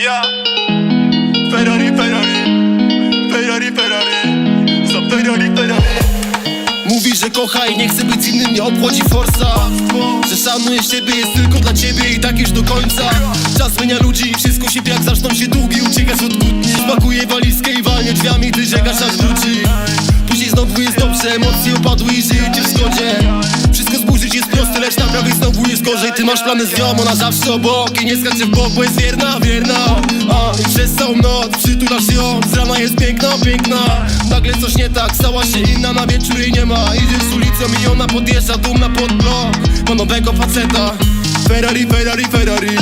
Ja Ferrari, Ferrari. Ferrari, Ferrari. Za Ferrari, Ferrari. Mówi, że kocha i nie chce być innym, nie obchodzi forsa. Że szanuje siebie, jest tylko dla ciebie i tak już do końca. Czas zmienia ludzi i wszystko się jak zaczną się długi Uciekasz od kłótni, spakuje walizkę i walnie drzwiami Ty żegasz aż masz plany z nią, ona zawsze obok I nie skacze w bok, bo jest wierna, wierna. A, i przez całą noc przytulasz ją Z rana jest piękna, piękna. Nagle coś nie tak, stała się inna, na wieczór jej nie ma. Idziesz ulicą i ona podjeżdża, dumna pod blok Ma nowego faceta. Ferrari, Ferrari, Ferrari.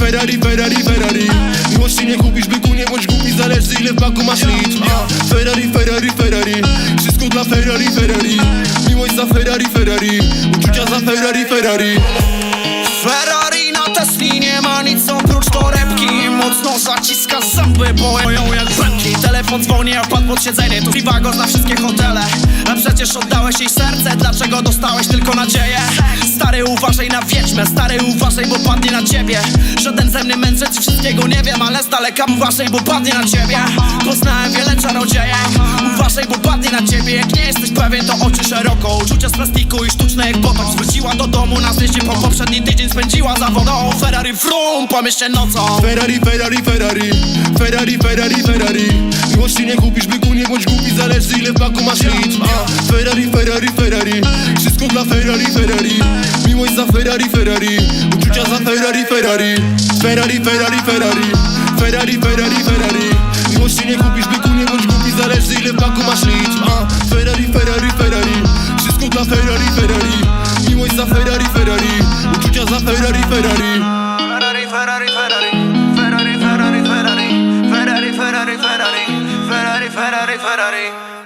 Ferrari, Ferrari, Ferrari. Miłości nie kupisz, byku, nie bądź głupi Zależy ile w baku masz liczb. A, Ferrari, Ferrari, Ferrari. Wszystko dla Ferrari, Ferrari. Miłość za Ferrari, Ferrari. Uczucia za Ferrari, Ferrari Ferrari na Tesli nie ma nic oprócz torebki. Mocno zaciska zęby, bo ją jak bramki Telefon dzwoni, a wpadł pod siedzenie. Tu Trivago zna wszystkie hotele. A przecież oddałeś jej serce. Dlaczego dostałeś tylko nadzieję? Stary uważaj na wiedźmę. Stary uważaj, bo padnie na ciebie. Żaden ze mnie mędrzec wszystkiego nie wiem Ale z daleka uważaj, bo padnie na ciebie. Poznałem wiele czarodziejek na ciebie Jak nie jesteś pewien, to oczy szeroko. Uczucia z plastiku i sztuczne jak botox. Wróciła do domu na zjeździe po poprzedni tydzień Spędziła za wodą. Ferrari frum po nocą. Ferrari, Ferrari, Ferrari. Ferrari, Ferrari, Ferrari. Miłości nie kupisz, byku, nie bądź głupi Zależy ile w baku masz liczb Ferrari, Ferrari, Ferrari. Wszystko dla Ferrari, Ferrari. Miłość za Ferrari, Ferrari. Uczucia za Ferrari, Ferrari. Ferrari, Ferrari, Ferrari. Ferrari, Ferrari, Ferrari Dla Ferrari, Ferrari. Za Ferrari, Ferrari. Uczucia za Ferrari, Ferrari. Ferrari, Ferrari, Ferrari. Ferrari, Ferrari, Ferrari. Ferrari, Ferrari, Ferrari. Ferrari, Ferrari, Ferrari